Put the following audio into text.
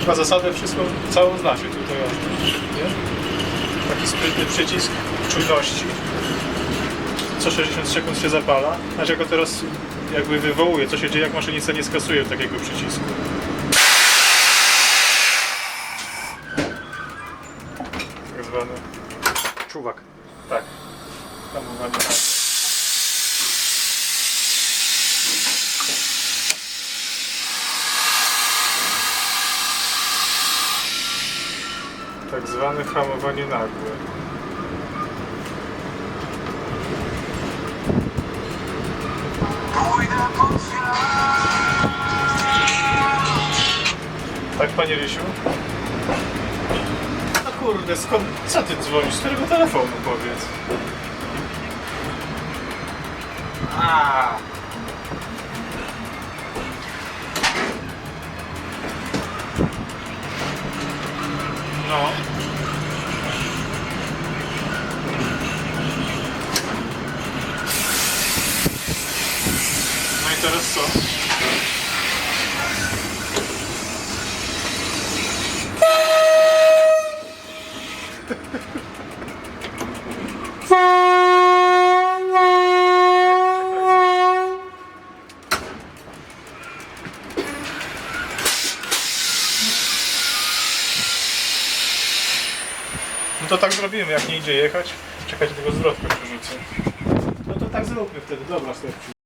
chyba zasadę wszystko całą znacie tutaj. Taki sprytny przycisk czujności. Co 60 sekund się zapala. Znaczy jako teraz jakby wywołuje, co się dzieje, jak maszynica nie skasuje takiego przycisku. Tak zwany Czuwak. tak. Hamowanie Tak zwane hamowanie nagłe. Tak, panie Rysiu? No kurde, skąd, co ty dzwonisz? Z którego telefonu powiedz? A. teraz co? No to tak zrobimy, jak nie idzie jechać, czekać tego zwrotka przerzucę. No to tak zróbmy wtedy, dobra, Stefciu.